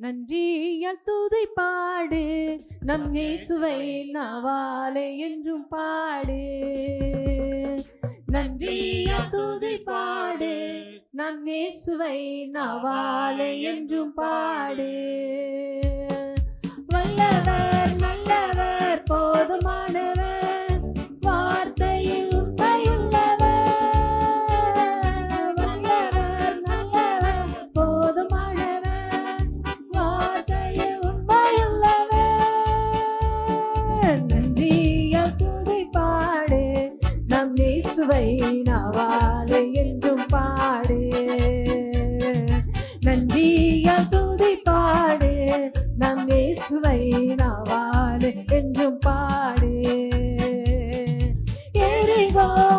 நன்றியால் துதி பாடு நம் இயேசுவை நாவாலே என்றும் பாடு. நன்றியால் துதி பாடு நம் இயேசுவை நாவாலே என்றும் பாடு. வல்லவர் அவை நவாலை என்றும் பாடு. நன்றியா துதி பாடு. நம் இயேசுவை நவாலை என்றும் பாடு. இறைவா